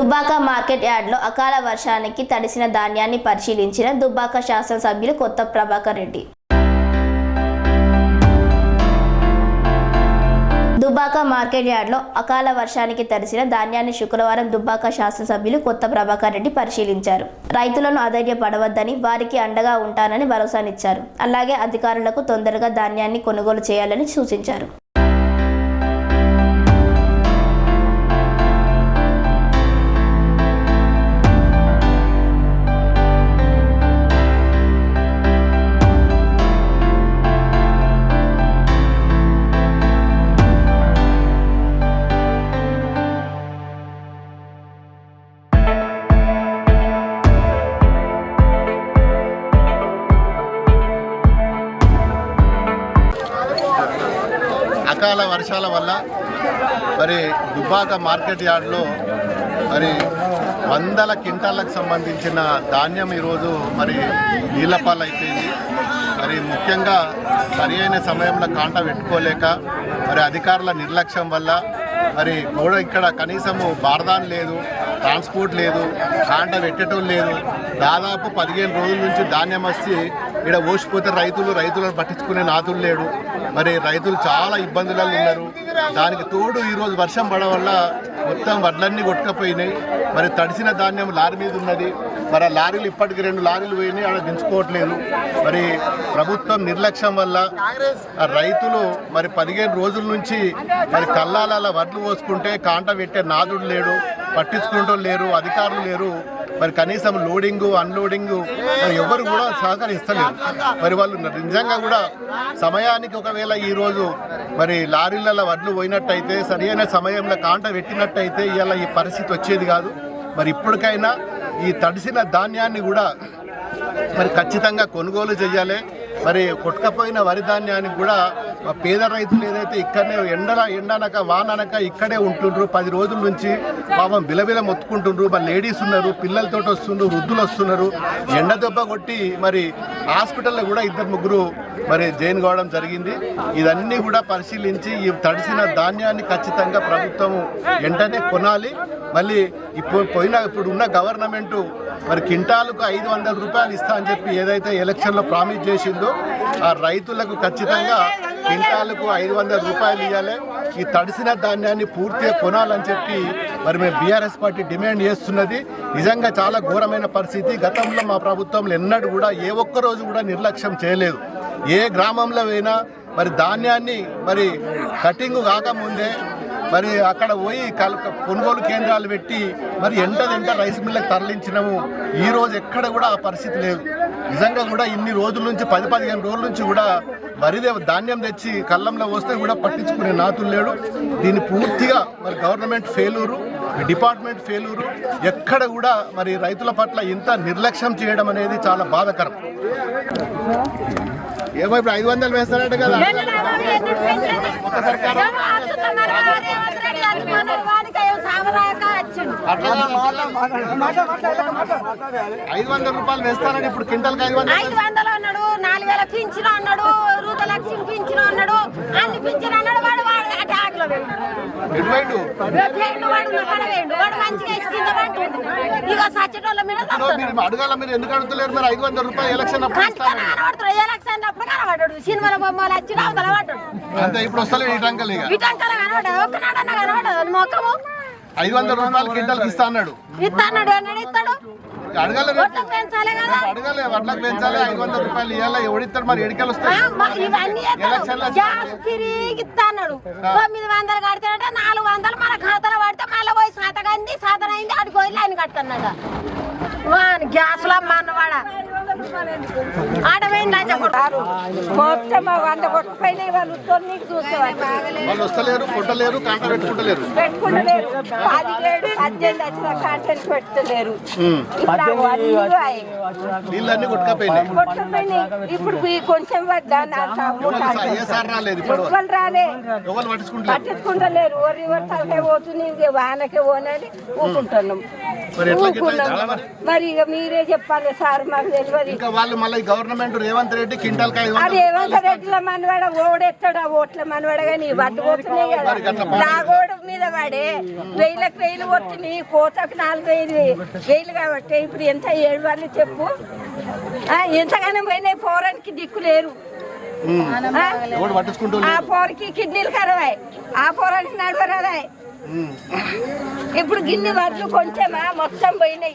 Dubbaka market యార్డ్లో అకాల వర్షానికి తడిసిన ధాన్యాన్ని పరిశీలించిన దుబ్బాక శాసనసభ్యులు కొత్త ప్రభాకర్ రెడ్డి. దుబ్బాక మార్కెట్ యార్డ్లో అకాల వర్షానికి తరిసిన ధాన్యాన్ని శుక్రవారం దుబ్బాక శాసనసభ్యులు కొత్త ప్రభాకర్ రెడ్డి పరిశీలించారు. రైతులను అధైర్యపడవద్దని వారికి అండగా ఉంటానని భరోసానిచ్చారు. అలాగే అధికారులకు తొందరగా ధాన్యాన్ని కొనుగోలు చేయాలని సూచించారు. అకాల వర్షాల వల్ల మరి దుబ్బాక మార్కెట్ యార్డ్లో మరి వందల క్వింటాలకు సంబంధించిన ధాన్యం ఈరోజు మరి నీళ్ళ పాలైపోయింది మరి ముఖ్యంగా సరి అయిన సమయంలో కాంట పెట్టుకోలేక మరి అధికారుల నిర్లక్ష్యం వల్ల మరి కూడా ఇక్కడ కనీసము బార్దాన్ లేదు ట్రాన్స్పోర్ట్ లేదు కాంట పెట్టడం లేదు. దాదాపు పదిహేను రోజుల నుంచి ధాన్యం వచ్చి ఇక్కడ ఓసిపోతే రైతులు రైతులను పట్టించుకునే నాతులు లేడు. మరి రైతులు చాలా ఇబ్బందులలో ఉన్నారు. దానికి తోడు ఈరోజు వర్షం పడడం వల్ల మొత్తం వడ్లన్నీ కొట్టుకపోయినాయి. మరి తడిసిన ధాన్యం లారీ మీద ఉన్నది. మరి ఆ లారీలు ఇప్పటికి రెండు లారీలు పోయినాయి. ఆడ దించుకోవట్లేదు. మరి ప్రభుత్వం నిర్లక్ష్యం వల్ల రైతులు మరి పదిహేను రోజుల నుంచి మరి కల్లాల వడ్లు పోసుకుంటే కాంట పెట్టే నాదుడు లేడు. పట్టించుకుంటూ లేరు. అధికారులు లేరు. మరి కనీసం లోడింగు అన్లోడింగు మరి ఎవరు కూడా సహకరిస్తలేరు. మరి వాళ్ళు నిజంగా కూడా సమయానికి ఒకవేళ ఈరోజు మరి లారీలలో వడ్లు పోయినట్టయితే సరైన సమయంలో కాంట పెట్టినట్టయితే ఇలా ఈ పరిస్థితి వచ్చేది కాదు. మరి ఇప్పటికైనా ఈ తడిసిన ధాన్యాన్ని కూడా మరి ఖచ్చితంగా కొనుగోలు చేయాలి. మరి కొట్టుకపోయిన వరి ధాన్యానికి కూడా పేద రైతులు ఏదైతే ఇక్కడనే ఎండల ఎండనక వాననక ఇక్కడే ఉంటుండ్రు. పది రోజుల నుంచి పాపం బిలబిల మొత్తుకుంటుండ్రు. మరి లేడీస్ ఉన్నారు పిల్లలతో వస్తుండ్రు వృద్ధులు వస్తున్నారు. ఎండ దెబ్బ కొట్టి మరి హాస్పిటల్లో కూడా ఇద్దరు ముగ్గురు మరి జైన్ కావడం జరిగింది. ఇదన్నీ కూడా పరిశీలించి ఈ తడిసిన ధాన్యాన్ని ఖచ్చితంగా ప్రభుత్వం వెంటనే కొనాలి. మళ్ళీ ఇప్పుడు పోయిన ఇప్పుడు ఉన్న గవర్నమెంటు మరి కింటాలకు ఐదు వందల రూపాయలు ఇస్తా అని చెప్పి ఏదైతే ఎలక్షన్లో ప్రామిస్ చేసిందో ఆ రైతులకు ఖచ్చితంగా కింటాలకు ఐదు వందల రూపాయలు ఇవ్వాలి ఈ తడిసిన ధాన్యాన్ని పూర్తిగా కొనాలని చెప్పి మరి మేము బీఆర్ఎస్ పార్టీ డిమాండ్ చేస్తున్నది. నిజంగా చాలా ఘోరమైన పరిస్థితి. గతంలో మా ప్రభుత్వంలో ఎన్నడూ కూడా ఏ ఒక్క రోజు కూడా నిర్లక్ష్యం చేయలేదు. ఏ గ్రామంలో అయినా మరి ధాన్యాన్ని మరి కటింగ్ కాకముందే మరి అక్కడ పోయి కల్ కొనుగోలు కేంద్రాలు పెట్టి మరి ఎంటదెంట రైస్ మిల్లకు తరలించినాము. ఈ రోజు ఎక్కడ కూడా ఆ పరిస్థితి లేదు. నిజంగా కూడా ఇన్ని రోజుల నుంచి పది పదిహేను రోజుల నుంచి కూడా వరిదే ధాన్యం తెచ్చి కళ్ళంలో వస్తే కూడా పట్టించుకునే నాతులు లేడు. దీన్ని పూర్తిగా మరి గవర్నమెంట్ ఫెయిలూరు డిపార్ట్మెంట్ ఫెయిలూరు ఎక్కడ కూడా మరి రైతుల పట్ల ఇంత నిర్లక్ష్యం చేయడం అనేది చాలా బాధాకరం. ఏమో ఇప్పుడు ఐదు వందలు వేస్తారట కదా. ఐదు వందల రూపాయలు వేస్తారని ఇప్పుడు క్వింటల్కి ఐదు వందలు అన్నాడు నాలుగు వేల పింఛన్ అన్నాడు రూత లక్ష్మి పింఛన్ అన్నాడు అన్ని పింఛన్ అన్నాడు వాడు వాడు అటు ఆటలో ఎటువైండు వేయండు వాడు నక్కడ వేయండు వాడు మంచిగా వేసి కింద పంటుంది ఇక సచ్చటోళ్ళ మీద ఇప్పుడు మీరు అడగాల మీరు ఎందుకు అడుగుతలేరు మరి? ఐదు వందల రూపాయలు ఎలక్షన్ అప్పుడు ఎలక్షన్ అప్పుడు కనబడ్డాడు సినిమాల బొమ్మలు వచ్చి అవతల పడ్డాడు అంతే ఇప్పుడు వస్తలేదు ఈ టంకలు ఇక. ఇటంకల కనబడ్డాడు ఒక్కనాడన్నా కనబడ్డాడు మొక్కము. ఐదు వందల రూపాయలు క్వింటల్కి ఇస్తా అన్నాడు. ఇస్తాడు అన్నాడు. ఇస్తాడు? అడగాలి ఒట్ల పెంచాలి కదా. అడగాలి వడ్లకు పెంచాలి ఐదు వందల రూపాయలు ఇవ్వాలి ఎవడిస్తాడు మరి ఎడికలు ఆ, వస్తాయి మ- ఇవన్నీ ఎలక్షన్ల ఎత్తాడు. గ్యాస్ తిరిగి ఇస్తాడు తొమ్మిది వందలు కడితేనట నాలుగు వందలు మన ఖాతాలో పడితే మళ్ళీ పోయి సాతగంది సాతన అయింది ఆడికి పోయి లైన్ కట్టన్నట వాని గ్యాస్ వాళ్ళు వస్తలేరు కొట్టలేరు కాంట పెట్టుకుంటలేరు. పెట్టుకుంటలేరు పదిహేడు పద్దెనిమిది వచ్చిన కాంటెంట్ పెట్టలేరు ఇప్పుడు అవన్నీ అయ్యాయి. నీళ్ళన్నీ కొట్టుకపోయినాయి కొట్టుకుపోయినాయి ఇప్పుడు ఈ కొంచెం రాలే పట్టించుకుంటలేరు తలకే పోతుంది వానకే పోనని ఊకుంటున్నాం? మరి ఇక మీరే చెప్పాలి సార్ మాకు తెలియదు. ఇంకా వాళ్ళు మళ్ళీ గవర్నమెంట్ రేవంత్ రెడ్డి క్వింటల్ అది ఏమంత రెడ్ల మనవాడ ఓడెత్తాడు ఆ ఓట్ల మనవాడ కానీ వడ్డు పోతున్నాయి కదా. మరి గట్ల నా గోడ మీద వాడే వెయ్యిలకు వెయ్యిలు వచ్చినాయి కోతకు నాలుగు వేలు వెయ్యిలు కాబట్టి ఇప్పుడు ఎంత ఏడు వాళ్ళు చెప్పు. ఆ, ఎంతగానో పోయినాయి పోరానికి దిక్కు లేరు. ఆ? పోరికి కిడ్నీలు ఖరాబాయి ఆ పోరానికి నడవరాదాయి. ఇప్పుడు గిన్నె వడ్లు కొంచెమా మొత్తం పోయినాయి.